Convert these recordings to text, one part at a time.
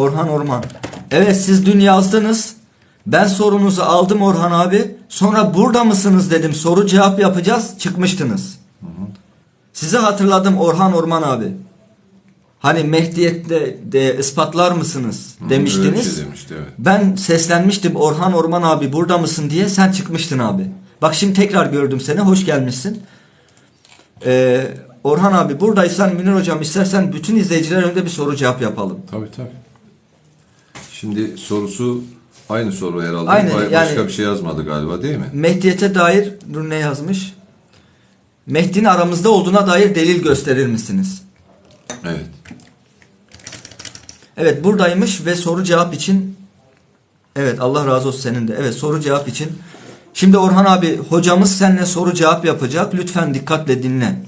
Orhan Orman. Evet siz dün yazdınız. Ben sorunuzu aldım Orhan abi. Sonra burada mısınız dedim. Soru cevap yapacağız. Çıkmıştınız. Sizi hatırladım Orhan Orman abi. Hani Mehdiyet'te de ispatlar mısınız demiştiniz. şey demişti evet. Ben seslenmiştim Orhan Orman abi burada mısın diye sen çıkmıştın abi. Bak şimdi tekrar gördüm seni hoş gelmişsin. Ee, Orhan abi buradaysan Münir hocam istersen bütün izleyiciler önünde bir soru cevap yapalım. Tabii tabii. Şimdi sorusu aynı soru herhalde. Aynı, Ba- yani- Başka bir şey yazmadı galiba değil mi? Mehdiyete dair dur ne yazmış? Mehdi'nin aramızda olduğuna dair delil gösterir misiniz? Evet. Evet buradaymış ve soru cevap için Evet Allah razı olsun senin de. Evet soru cevap için. Şimdi Orhan abi hocamız seninle soru cevap yapacak. Lütfen dikkatle dinle.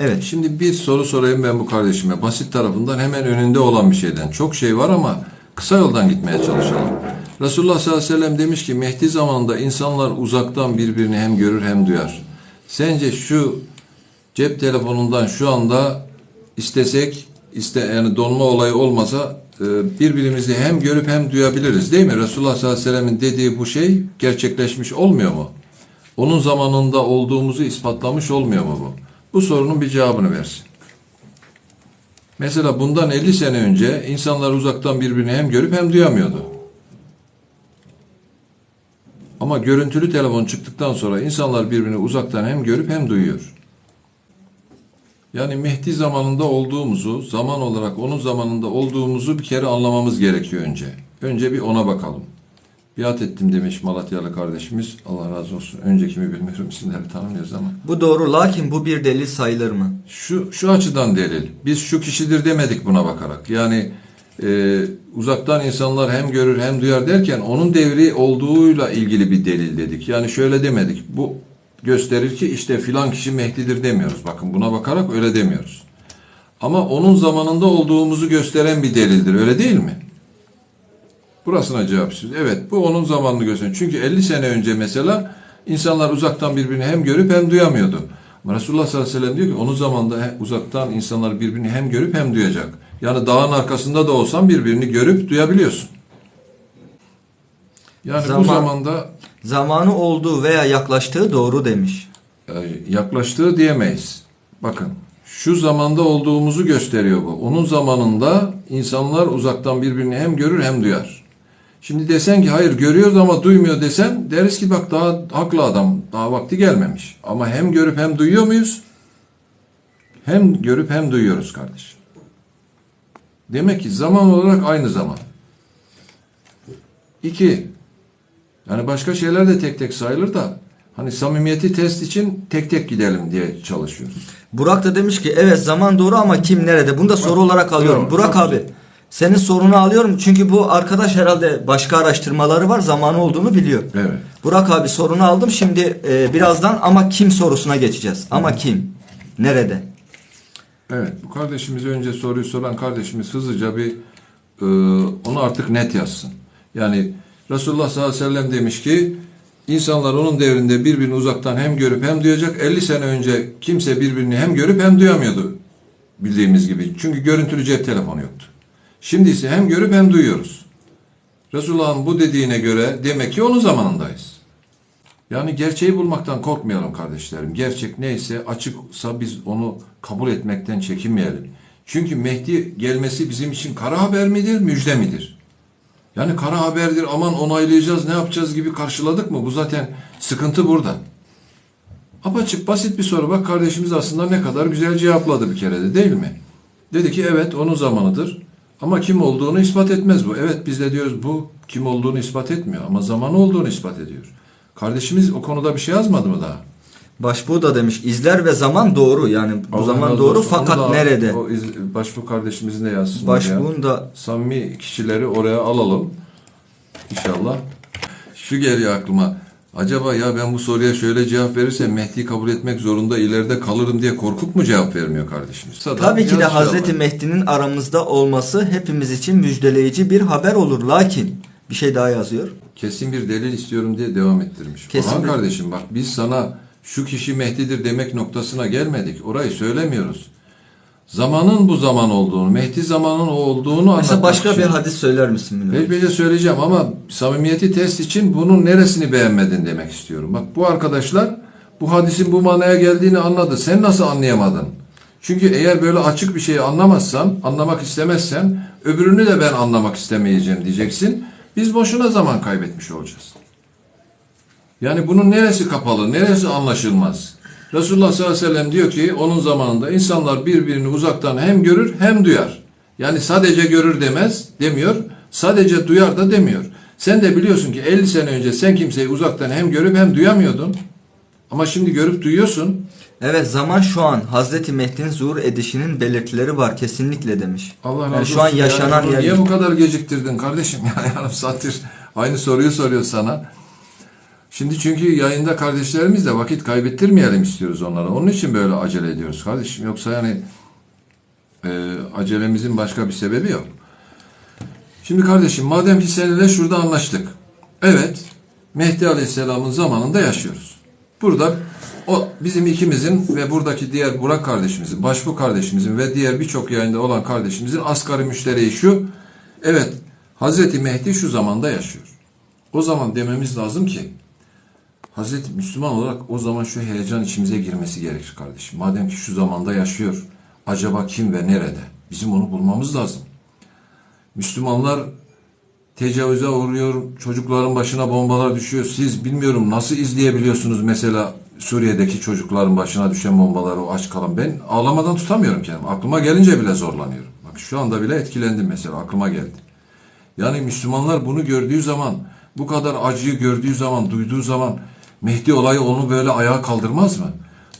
Evet. Şimdi bir soru sorayım ben bu kardeşime. Basit tarafından hemen önünde olan bir şeyden. Çok şey var ama kısa yoldan gitmeye çalışalım. Resulullah sallallahu aleyhi ve sellem demiş ki Mehdi zamanında insanlar uzaktan birbirini hem görür hem duyar. Sence şu cep telefonundan şu anda istesek iste yani donma olayı olmasa e, birbirimizi hem görüp hem duyabiliriz değil mi? Resulullah sallallahu aleyhi ve sellemin dediği bu şey gerçekleşmiş olmuyor mu? Onun zamanında olduğumuzu ispatlamış olmuyor mu bu? Bu sorunun bir cevabını versin. Mesela bundan 50 sene önce insanlar uzaktan birbirini hem görüp hem duyamıyordu. Ama görüntülü telefon çıktıktan sonra insanlar birbirini uzaktan hem görüp hem duyuyor. Yani Mehdi zamanında olduğumuzu, zaman olarak onun zamanında olduğumuzu bir kere anlamamız gerekiyor önce. Önce bir ona bakalım. Biat ettim demiş Malatyalı kardeşimiz. Allah razı olsun. Önceki mi bilmiyorum isimleri tanımıyoruz ama. Bu doğru lakin bu bir delil sayılır mı? Şu, şu açıdan delil. Biz şu kişidir demedik buna bakarak. Yani e, uzaktan insanlar hem görür hem duyar derken onun devri olduğuyla ilgili bir delil dedik. Yani şöyle demedik. Bu gösterir ki işte filan kişi Mehdi'dir demiyoruz. Bakın buna bakarak öyle demiyoruz. Ama onun zamanında olduğumuzu gösteren bir delildir. Öyle değil mi? Burasına cevap istiyoruz. Evet bu onun zamanını gösteriyor. Çünkü 50 sene önce mesela insanlar uzaktan birbirini hem görüp hem duyamıyordu. Resulullah sallallahu aleyhi ve sellem diyor ki onun zamanında uzaktan insanlar birbirini hem görüp hem duyacak. Yani dağın arkasında da olsan birbirini görüp duyabiliyorsun. Yani bu Zaman- zamanda Zamanı olduğu veya yaklaştığı doğru demiş. e, yaklaştığı diyemeyiz. Bakın şu zamanda olduğumuzu gösteriyor bu. Onun zamanında insanlar uzaktan birbirini hem görür hem duyar. Şimdi desen ki hayır görüyoruz ama duymuyor desen deriz ki bak daha haklı adam daha vakti gelmemiş. Ama hem görüp hem duyuyor muyuz? Hem görüp hem duyuyoruz kardeşim. Demek ki zaman olarak aynı zaman. İki, yani başka şeyler de tek tek sayılır da hani samimiyeti test için tek tek gidelim diye çalışıyoruz. Burak da demiş ki evet zaman doğru ama kim nerede? Bunu da soru olarak alıyorum. Burak abi senin sorunu alıyorum çünkü bu arkadaş herhalde başka araştırmaları var zamanı olduğunu biliyor. Evet. Burak abi sorunu aldım şimdi e, birazdan ama kim sorusuna geçeceğiz. Ama kim? Nerede? Evet. Bu kardeşimiz önce soruyu soran kardeşimiz hızlıca bir e, onu artık net yazsın. Yani Resulullah sallallahu aleyhi ve sellem demiş ki insanlar onun devrinde birbirini uzaktan hem görüp hem duyacak. 50 sene önce kimse birbirini hem görüp hem duyamıyordu bildiğimiz gibi. Çünkü görüntülü cep telefonu yoktu. Şimdi ise hem görüp hem duyuyoruz. Resulullah'ın bu dediğine göre demek ki onun zamanındayız. Yani gerçeği bulmaktan korkmayalım kardeşlerim. Gerçek neyse açıksa biz onu kabul etmekten çekinmeyelim. Çünkü Mehdi gelmesi bizim için kara haber midir, müjde midir? Yani kara haberdir, aman onaylayacağız, ne yapacağız gibi karşıladık mı? Bu zaten sıkıntı burada. Apaçık basit bir soru. Bak kardeşimiz aslında ne kadar güzel cevapladı bir kere de değil mi? Dedi ki evet onun zamanıdır. Ama kim olduğunu ispat etmez bu. Evet biz de diyoruz bu kim olduğunu ispat etmiyor ama zamanı olduğunu ispat ediyor. Kardeşimiz o konuda bir şey yazmadı mı daha? Başbuğ da demiş izler ve zaman doğru yani bu Allah zaman doğru olsun. fakat da nerede? O iz- başbuğ kardeşimizin de yazsın. Başbuğun da Samimi kişileri oraya alalım. İnşallah. Şu geliyor aklıma. Acaba ya ben bu soruya şöyle cevap verirsem Mehdi'yi kabul etmek zorunda ileride kalırım diye korkup mu cevap vermiyor kardeşimiz? Tabii ki de Hazreti. Mehdi'nin aramızda olması hepimiz için müjdeleyici bir haber olur. Lakin bir şey daha yazıyor. Kesin bir delil istiyorum diye devam ettirmiş. Kesin Orhan bir- kardeşim bak biz sana şu kişi Mehdi'dir demek noktasına gelmedik. Orayı söylemiyoruz. Zamanın bu zaman olduğunu, Mehdi zamanın o olduğunu anlatmak Mesela başka için. bir hadis söyler misin? Bir de söyleyeceğim ama samimiyeti test için bunun neresini beğenmedin demek istiyorum. Bak bu arkadaşlar bu hadisin bu manaya geldiğini anladı. Sen nasıl anlayamadın? Çünkü eğer böyle açık bir şeyi anlamazsan, anlamak istemezsen öbürünü de ben anlamak istemeyeceğim diyeceksin. Biz boşuna zaman kaybetmiş olacağız. Yani bunun neresi kapalı, neresi anlaşılmaz? Resulullah sallallahu aleyhi ve sellem diyor ki onun zamanında insanlar birbirini uzaktan hem görür hem duyar. Yani sadece görür demez, demiyor. Sadece duyar da demiyor. Sen de biliyorsun ki 50 sene önce sen kimseyi uzaktan hem görüp hem duyamıyordun. Ama şimdi görüp duyuyorsun. Evet zaman şu an Hazreti Mehdi'nin zuhur edişinin belirtileri var kesinlikle demiş. Allah razı Yani olsun. şu an Yani yaşanan bunu yer. Niye bu kadar geciktirdin kardeşim? Ya yarım saattir aynı soruyu soruyor sana. Şimdi çünkü yayında kardeşlerimizle vakit kaybettirmeyelim istiyoruz onlara. Onun için böyle acele ediyoruz kardeşim. Yoksa yani e, acelemizin başka bir sebebi yok. Şimdi kardeşim madem ki seninle şurada anlaştık. Evet Mehdi Aleyhisselam'ın zamanında yaşıyoruz. Burada o bizim ikimizin ve buradaki diğer Burak kardeşimizin, Başbu kardeşimizin ve diğer birçok yayında olan kardeşimizin asgari müştereği şu. Evet Hazreti Mehdi şu zamanda yaşıyor. O zaman dememiz lazım ki Hazreti Müslüman olarak o zaman şu heyecan içimize girmesi gerekir kardeşim. Madem ki şu zamanda yaşıyor, acaba kim ve nerede? Bizim onu bulmamız lazım. Müslümanlar tecavüze uğruyor, çocukların başına bombalar düşüyor. Siz bilmiyorum nasıl izleyebiliyorsunuz mesela Suriye'deki çocukların başına düşen bombaları o aç kalan. Ben ağlamadan tutamıyorum kendimi. Aklıma gelince bile zorlanıyorum. Bak şu anda bile etkilendim mesela aklıma geldi. Yani Müslümanlar bunu gördüğü zaman, bu kadar acıyı gördüğü zaman, duyduğu zaman Mehdi olayı onu böyle ayağa kaldırmaz mı?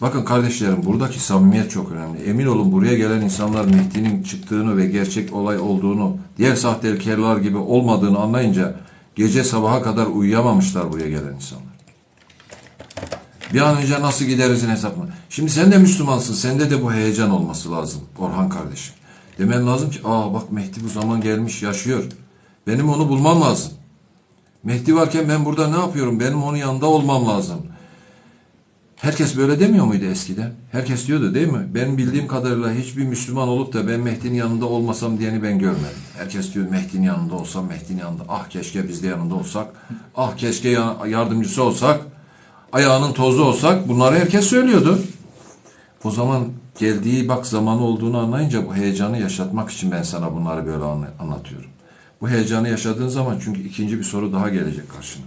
Bakın kardeşlerim buradaki samimiyet çok önemli. Emin olun buraya gelen insanlar Mehdi'nin çıktığını ve gerçek olay olduğunu, diğer sahtekarlar gibi olmadığını anlayınca gece sabaha kadar uyuyamamışlar buraya gelen insanlar. Bir an önce nasıl giderizin hesabını. Şimdi sen de Müslümansın. Sende de bu heyecan olması lazım Orhan kardeşim. Demen lazım ki aa bak Mehdi bu zaman gelmiş yaşıyor. Benim onu bulmam lazım. Mehdi varken ben burada ne yapıyorum? Benim onun yanında olmam lazım. Herkes böyle demiyor muydu eskiden? Herkes diyordu değil mi? Benim bildiğim kadarıyla hiçbir Müslüman olup da ben Mehdi'nin yanında olmasam diyeni ben görmedim. Herkes diyor Mehdi'nin yanında olsam Mehdi'nin yanında. Ah keşke biz de yanında olsak. Ah keşke ya- yardımcısı olsak. Ayağının tozu olsak. Bunları herkes söylüyordu. O zaman geldiği bak zamanı olduğunu anlayınca bu heyecanı yaşatmak için ben sana bunları böyle anla- anlatıyorum. Bu heyecanı yaşadığın zaman çünkü ikinci bir soru daha gelecek karşına.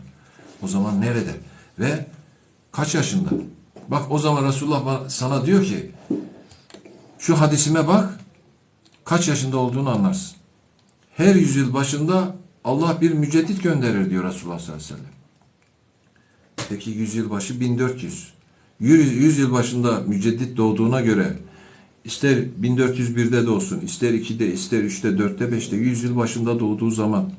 O zaman nerede? Ve kaç yaşında? Bak o zaman Resulullah sana diyor ki şu hadisime bak kaç yaşında olduğunu anlarsın. Her yüzyıl başında Allah bir müceddit gönderir diyor Resulullah sallallahu aleyhi ve sellem. Peki yüzyıl başı 1400. Yüz, yüzyıl başında müceddit doğduğuna göre ister 1401'de doğsun, ister 2'de, ister 3'te, 4'te, 5'te, yüzyıl başında doğduğu zaman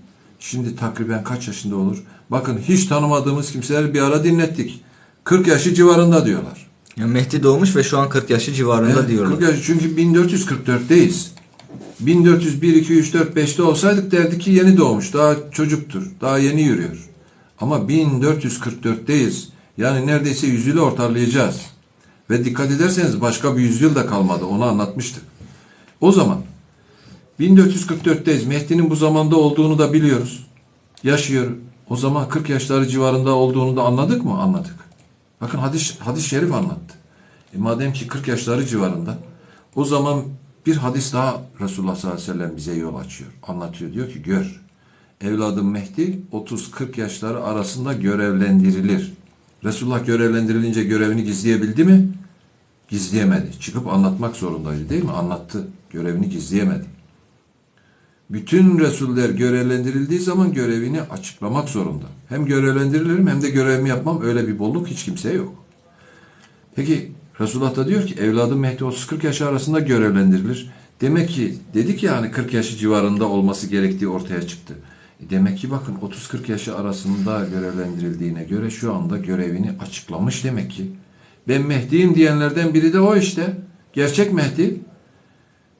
şimdi takriben kaç yaşında olur? Bakın hiç tanımadığımız kimseler bir ara dinlettik. 40 yaşı civarında diyorlar. Ya Mehdi doğmuş ve şu an 40 yaşı civarında Evet, diyorlar. 40 yaşı çünkü 1444'teyiz. 1401, 2, 3, 4, 5'te olsaydık derdik ki yeni doğmuş, daha çocuktur, daha yeni yürüyor. Ama 1444'teyiz. Yani neredeyse yüzyılı ortalayacağız. Ve dikkat ederseniz başka bir yüzyıl da kalmadı. Onu anlatmıştık. O zaman 1444'teyiz. Mehdi'nin bu zamanda olduğunu da biliyoruz. Yaşıyor. O zaman 40 yaşları civarında olduğunu da anladık mı? Anladık. Bakın hadis, hadis şerif anlattı. E madem ki 40 yaşları civarında o zaman bir hadis daha Resulullah sallallahu aleyhi ve sellem bize yol açıyor. Anlatıyor. Diyor ki gör. Evladım Mehdi 30-40 yaşları arasında görevlendirilir. Resulullah görevlendirilince görevini gizleyebildi mi? Gizleyemedi. Çıkıp anlatmak zorundaydı değil mi? Anlattı. Görevini gizleyemedi. Bütün Resuller görevlendirildiği zaman görevini açıklamak zorunda. Hem görevlendirilirim hem de görevimi yapmam öyle bir bolluk hiç kimseye yok. Peki Resulullah da diyor ki evladım Mehdi 30-40 yaş arasında görevlendirilir. Demek ki dedik ya hani 40 yaşı civarında olması gerektiği ortaya çıktı. Demek ki bakın 30-40 yaşı arasında görevlendirildiğine göre şu anda görevini açıklamış demek ki. Ben Mehdi'yim diyenlerden biri de o işte. Gerçek Mehdi.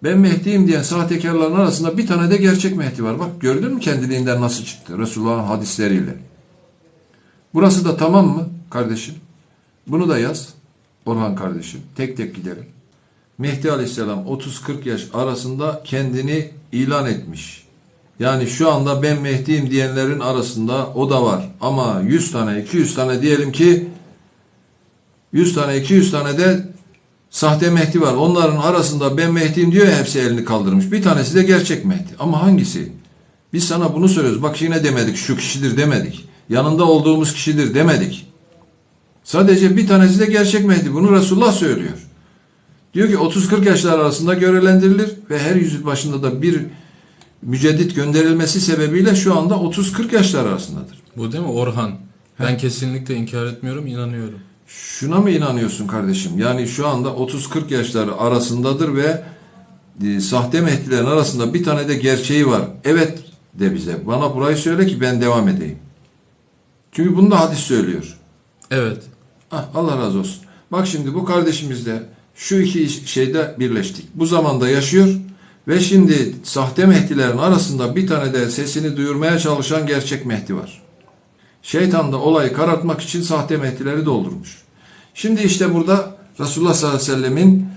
Ben Mehdi'yim diyen sahtekarların arasında bir tane de gerçek Mehdi var. Bak gördün mü kendiliğinden nasıl çıktı Resulullah'ın hadisleriyle. Burası da tamam mı kardeşim? Bunu da yaz Orhan kardeşim. Tek tek gidelim. Mehdi Aleyhisselam 30-40 yaş arasında kendini ilan etmiş. Yani şu anda ben Mehdi'yim diyenlerin arasında o da var. Ama 100 tane 200 tane diyelim ki 100 tane 200 tane de sahte Mehdi var. Onların arasında ben Mehdi'yim diyor ya hepsi elini kaldırmış. Bir tanesi de gerçek Mehdi. Ama hangisi? Biz sana bunu söylüyoruz. Bak yine demedik şu kişidir demedik. Yanında olduğumuz kişidir demedik. Sadece bir tanesi de gerçek Mehdi. Bunu Resulullah söylüyor. Diyor ki 30-40 yaşlar arasında görevlendirilir ve her yüzyıl başında da bir müceddit gönderilmesi sebebiyle şu anda 30-40 yaşlar arasındadır. Bu değil mi Orhan? Ben kesinlikle inkar etmiyorum, inanıyorum. Şuna mı inanıyorsun kardeşim? Yani şu anda 30-40 yaşları arasındadır ve e, sahte Mehdilerin arasında bir tane de gerçeği var. Evet de bize. Bana burayı söyle ki ben devam edeyim. Çünkü bunu da hadis söylüyor. Evet. Ah, Allah razı olsun. Bak şimdi bu kardeşimizle şu iki şeyde birleştik. Bu zamanda yaşıyor ve şimdi sahte Mehdilerin arasında bir tane de sesini duyurmaya çalışan gerçek Mehdi var. Şeytan da olayı karartmak için sahte Mehdileri doldurmuş. Şimdi işte burada Resulullah sallallahu aleyhi ve sellemin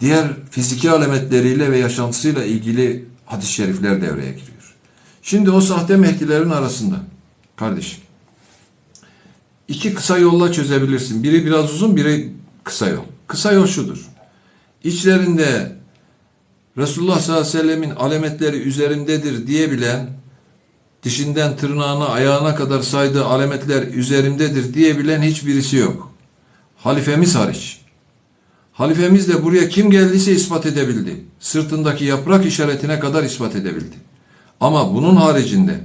diğer fiziki alametleriyle ve yaşantısıyla ilgili hadis-i şerifler devreye giriyor. Şimdi o sahte Mehdilerin arasında kardeşim iki kısa yolla çözebilirsin. Biri biraz uzun, biri kısa yol. Kısa yol şudur. İçlerinde Resulullah sallallahu aleyhi ve sellemin alametleri üzerimdedir diyebilen, dişinden tırnağına, ayağına kadar saydığı alametler üzerimdedir diyebilen hiçbirisi yok. Halifemiz hariç. Halifemiz de buraya kim geldiyse ispat edebildi. Sırtındaki yaprak işaretine kadar ispat edebildi. Ama bunun haricinde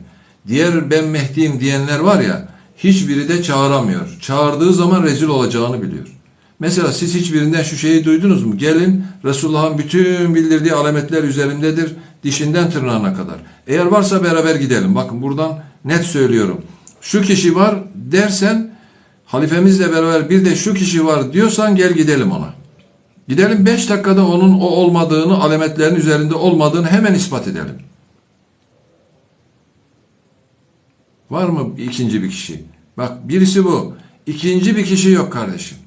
diğer ben Mehdi'yim diyenler var ya hiçbiri de çağıramıyor. Çağırdığı zaman rezil olacağını biliyor. Mesela siz hiçbirinden şu şeyi duydunuz mu? Gelin Resulullah'ın bütün bildirdiği alametler üzerimdedir. Dişinden tırnağına kadar. Eğer varsa beraber gidelim. Bakın buradan net söylüyorum. Şu kişi var dersen halifemizle beraber bir de şu kişi var diyorsan gel gidelim ona. Gidelim 5 dakikada onun o olmadığını, alametlerin üzerinde olmadığını hemen ispat edelim. Var mı ikinci bir kişi? Bak birisi bu. İkinci bir kişi yok kardeşim.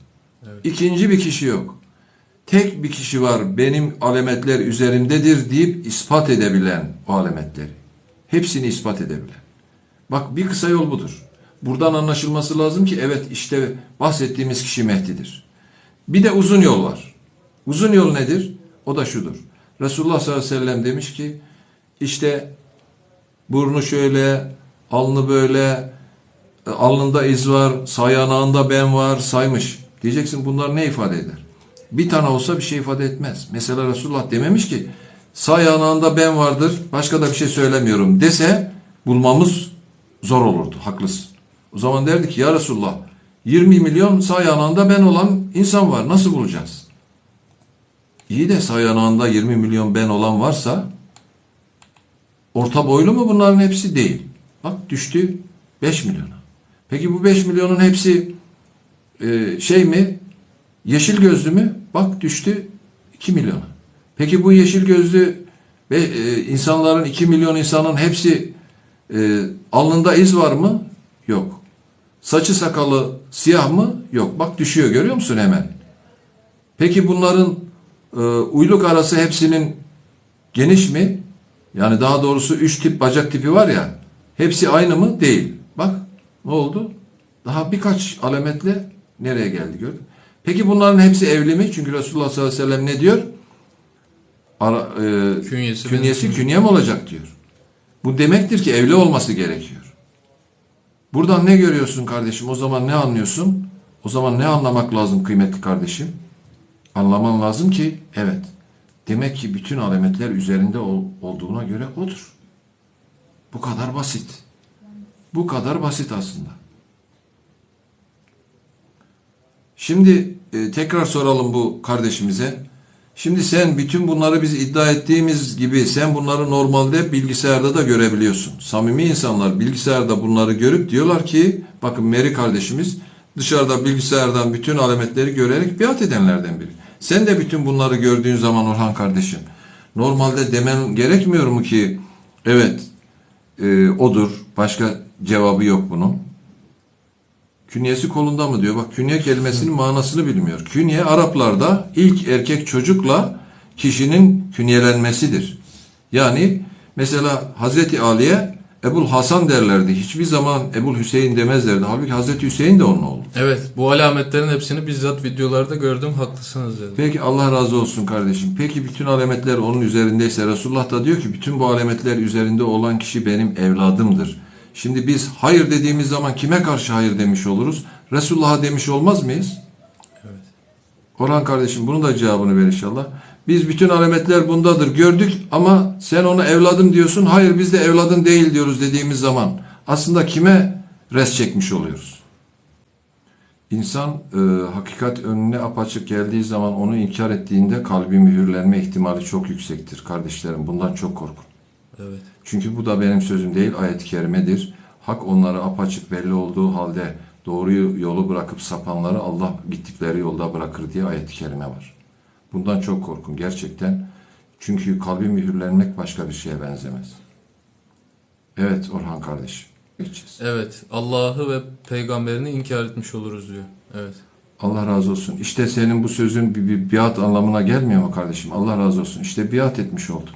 İkinci bir kişi yok. Tek bir kişi var benim alametler üzerimdedir deyip ispat edebilen o alametleri. Hepsini ispat edebilen. Bak bir kısa yol budur. Buradan anlaşılması lazım ki evet işte bahsettiğimiz kişi Mehdi'dir. Bir de uzun yol var. Uzun yol nedir? O da şudur. Resulullah sallallahu aleyhi ve sellem demiş ki işte burnu şöyle, alnı böyle, alnında iz var, sağ yanağında ben var saymış. Diyeceksin bunlar ne ifade eder? Bir tane olsa bir şey ifade etmez. Mesela Resulullah dememiş ki sağ yanağında ben vardır başka da bir şey söylemiyorum dese bulmamız zor olurdu. Haklısın. O zaman derdik ki ya Resulullah 20 milyon sağ yanağında ben olan insan var. Nasıl bulacağız? İyi de sağ yanağında 20 milyon ben olan varsa orta boylu mu bunların hepsi değil. Bak düştü 5 milyona. Peki bu 5 milyonun hepsi e, şey mi? Yeşil gözlü mü? Bak düştü 2 milyona. Peki bu yeşil gözlü ve e, insanların 2 milyon insanın hepsi e, alnında iz var mı? Yok. Saçı sakalı siyah mı? Yok. Bak düşüyor görüyor musun hemen? Peki bunların e, uyluk arası hepsinin geniş mi? Yani daha doğrusu üç tip bacak tipi var ya. Hepsi aynı mı? Değil. Bak ne oldu? Daha birkaç alametle nereye geldi gördün? Peki bunların hepsi evli mi? Çünkü Resulullah sallallahu aleyhi ve sellem ne diyor? Ara, e, Künyesi künyesi benim künyem olacak diyor. Bu demektir ki evli olması gerekiyor. Buradan ne görüyorsun kardeşim? O zaman ne anlıyorsun? O zaman ne anlamak lazım kıymetli kardeşim? Anlaman lazım ki evet. Demek ki bütün alametler üzerinde ol- olduğuna göre odur. Bu kadar basit. Bu kadar basit aslında. Şimdi e, tekrar soralım bu kardeşimize. Şimdi sen bütün bunları biz iddia ettiğimiz gibi sen bunları normalde bilgisayarda da görebiliyorsun. Samimi insanlar bilgisayarda bunları görüp diyorlar ki bakın Meri kardeşimiz dışarıda bilgisayardan bütün alametleri görerek biat edenlerden biri. Sen de bütün bunları gördüğün zaman Orhan kardeşim normalde demen gerekmiyor mu ki evet e, odur başka cevabı yok bunun. Künyesi kolunda mı diyor. Bak künye kelimesinin manasını bilmiyor. Künye Araplarda ilk erkek çocukla kişinin künyelenmesidir. Yani mesela Hazreti Ali'ye Ebul Hasan derlerdi. Hiçbir zaman Ebul Hüseyin demezlerdi. Halbuki Hazreti Hüseyin de onun oğlu. Evet bu alametlerin hepsini bizzat videolarda gördüm haklısınız dedim. Peki Allah razı olsun kardeşim. Peki bütün alametler onun üzerindeyse Resulullah da diyor ki bütün bu alametler üzerinde olan kişi benim evladımdır. Şimdi biz hayır dediğimiz zaman kime karşı hayır demiş oluruz? Resulullah'a demiş olmaz mıyız? Evet. Orhan kardeşim bunun da cevabını ver inşallah. Biz bütün alametler bundadır gördük ama sen ona evladım diyorsun. Hayır biz de evladın değil diyoruz dediğimiz zaman aslında kime res çekmiş oluyoruz? İnsan e, hakikat önüne apaçık geldiği zaman onu inkar ettiğinde kalbi mühürlenme ihtimali çok yüksektir kardeşlerim. Bundan çok korkun. Evet. Çünkü bu da benim sözüm değil ayet-i kerimedir. Hak onlara apaçık belli olduğu halde doğru yolu bırakıp sapanları Allah gittikleri yolda bırakır diye ayet-i kerime var. Bundan çok korkun gerçekten. Çünkü kalbi mühürlenmek başka bir şeye benzemez. Evet Orhan kardeşim. Geçeceğiz. Evet Allah'ı ve peygamberini inkar etmiş oluruz diyor. Evet. Allah razı olsun. İşte senin bu sözün bir, bir biat anlamına gelmiyor mu kardeşim? Allah razı olsun. İşte biat etmiş oldun.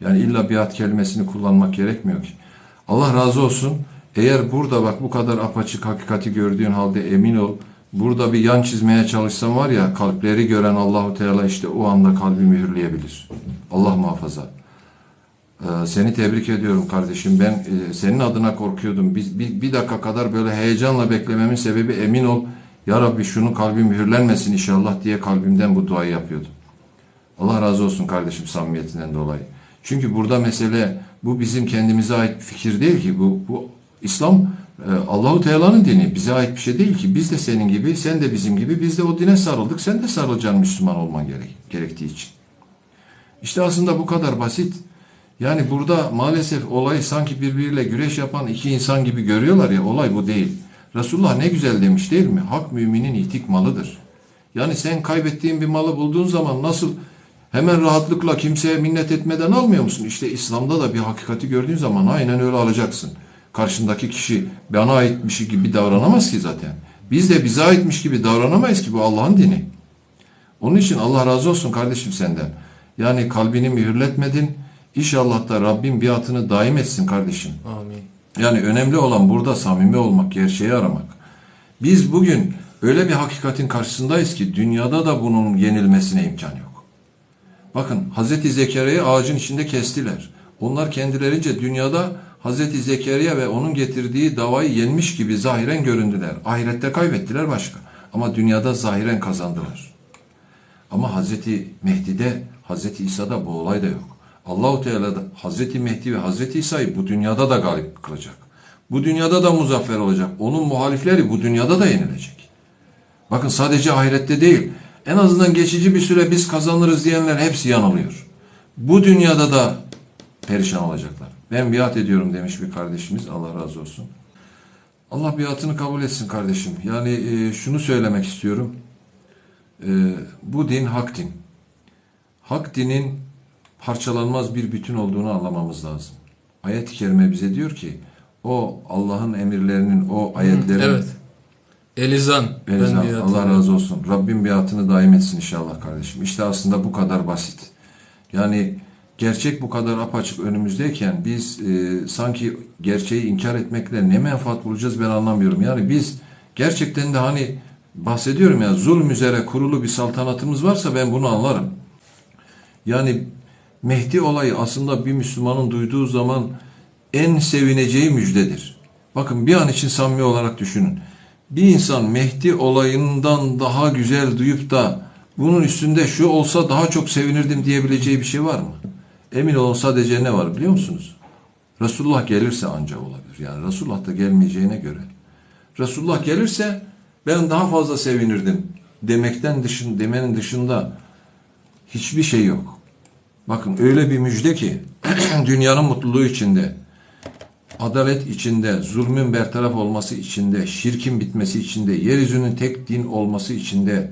Yani illa biat kelimesini kullanmak gerekmiyor ki. Allah razı olsun. Eğer burada bak bu kadar apaçık hakikati gördüğün halde emin ol. Burada bir yan çizmeye çalışsan var ya kalpleri gören Allahu Teala işte o anda kalbi mühürleyebilir. Allah muhafaza. Ee, seni tebrik ediyorum kardeşim. Ben e, senin adına korkuyordum. Biz bir, bir dakika kadar böyle heyecanla beklememin sebebi emin ol. Ya Rabbi şunu kalbim mühürlenmesin inşallah diye kalbimden bu duayı yapıyordum. Allah razı olsun kardeşim samimiyetinden dolayı. Çünkü burada mesele bu bizim kendimize ait bir fikir değil ki. Bu, bu İslam e, Allahu Teala'nın dini. Bize ait bir şey değil ki. Biz de senin gibi, sen de bizim gibi. Biz de o dine sarıldık. Sen de sarılacaksın Müslüman olman gerek, gerektiği için. İşte aslında bu kadar basit. Yani burada maalesef olayı sanki birbiriyle güreş yapan iki insan gibi görüyorlar ya olay bu değil. Resulullah ne güzel demiş değil mi? Hak müminin itik malıdır. Yani sen kaybettiğin bir malı bulduğun zaman nasıl hemen rahatlıkla kimseye minnet etmeden almıyor musun? İşte İslam'da da bir hakikati gördüğün zaman aynen öyle alacaksın. Karşındaki kişi bana aitmiş gibi davranamaz ki zaten. Biz de bize aitmiş gibi davranamayız ki bu Allah'ın dini. Onun için Allah razı olsun kardeşim senden. Yani kalbini mühürletmedin. İnşallah da Rabbim biatını daim etsin kardeşim. Amin. Yani önemli olan burada samimi olmak, gerçeği aramak. Biz bugün öyle bir hakikatin karşısındayız ki dünyada da bunun yenilmesine imkan yok. Bakın Hazreti Zekeriya'yı ağacın içinde kestiler. Onlar kendilerince dünyada Hazreti Zekeriya ve onun getirdiği davayı yenmiş gibi zahiren göründüler. Ahirette kaybettiler başka. Ama dünyada zahiren kazandılar. Ama Hazreti Mehdi'de, Hazreti İsa'da bu olay da yok. Allahu Teala da Hazreti Mehdi ve Hazreti İsa'yı bu dünyada da galip kılacak. Bu dünyada da muzaffer olacak. Onun muhalifleri bu dünyada da yenilecek. Bakın sadece ahirette değil. En azından geçici bir süre biz kazanırız diyenler hepsi yanılıyor. Bu dünyada da perişan olacaklar. Ben biat ediyorum demiş bir kardeşimiz. Allah razı olsun. Allah biatını kabul etsin kardeşim. Yani e, şunu söylemek istiyorum. E, bu din hak din. Hak dinin parçalanmaz bir bütün olduğunu anlamamız lazım. Ayet-i kerime bize diyor ki o Allah'ın emirlerinin, o ayetlerin Evet. Elizan. Elizan, Ben Allah razı olsun. Rabbim biatını daim etsin inşallah kardeşim. İşte aslında bu kadar basit. Yani gerçek bu kadar apaçık önümüzdeyken biz e, sanki gerçeği inkar etmekle ne menfaat bulacağız ben anlamıyorum. Yani biz gerçekten de hani bahsediyorum ya zulm üzere kurulu bir saltanatımız varsa ben bunu anlarım. Yani Mehdi olayı aslında bir Müslümanın duyduğu zaman en sevineceği müjdedir. Bakın bir an için samimi olarak düşünün. Bir insan Mehdi olayından daha güzel duyup da bunun üstünde şu olsa daha çok sevinirdim diyebileceği bir şey var mı? Emin olun sadece ne var biliyor musunuz? Resulullah gelirse ancak olabilir. Yani Resulullah da gelmeyeceğine göre. Resulullah gelirse ben daha fazla sevinirdim demekten dışın, demenin dışında hiçbir şey yok. Bakın öyle bir müjde ki dünyanın mutluluğu içinde, adalet içinde, zulmün bertaraf olması içinde, şirkin bitmesi içinde, yeryüzünün tek din olması içinde.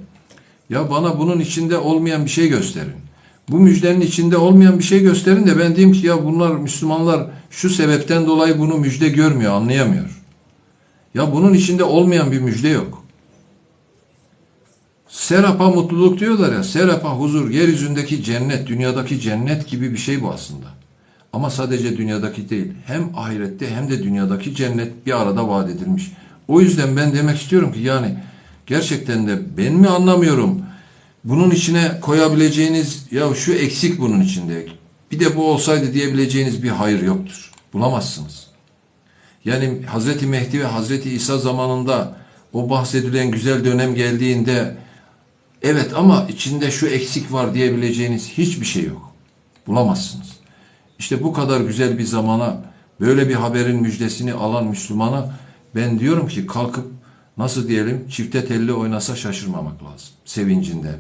Ya bana bunun içinde olmayan bir şey gösterin. Bu müjdenin içinde olmayan bir şey gösterin de ben diyeyim ki ya bunlar Müslümanlar şu sebepten dolayı bunu müjde görmüyor, anlayamıyor. Ya bunun içinde olmayan bir müjde yok. Serapa mutluluk diyorlar ya. Serapa huzur, yeryüzündeki cennet, dünyadaki cennet gibi bir şey bu aslında. Ama sadece dünyadaki değil. Hem ahirette hem de dünyadaki cennet bir arada vaat edilmiş. O yüzden ben demek istiyorum ki yani gerçekten de ben mi anlamıyorum? Bunun içine koyabileceğiniz ya şu eksik bunun içinde. Bir de bu olsaydı diyebileceğiniz bir hayır yoktur. Bulamazsınız. Yani Hazreti Mehdi ve Hazreti İsa zamanında o bahsedilen güzel dönem geldiğinde evet ama içinde şu eksik var diyebileceğiniz hiçbir şey yok. Bulamazsınız. İşte bu kadar güzel bir zamana böyle bir haberin müjdesini alan Müslümana ben diyorum ki kalkıp nasıl diyelim çifte telli oynasa şaşırmamak lazım sevincinden.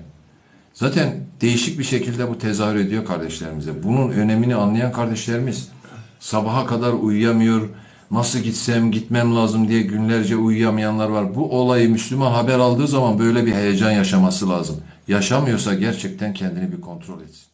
Zaten değişik bir şekilde bu tezahür ediyor kardeşlerimize. Bunun önemini anlayan kardeşlerimiz sabaha kadar uyuyamıyor. Nasıl gitsem gitmem lazım diye günlerce uyuyamayanlar var. Bu olayı Müslüman haber aldığı zaman böyle bir heyecan yaşaması lazım. Yaşamıyorsa gerçekten kendini bir kontrol etsin.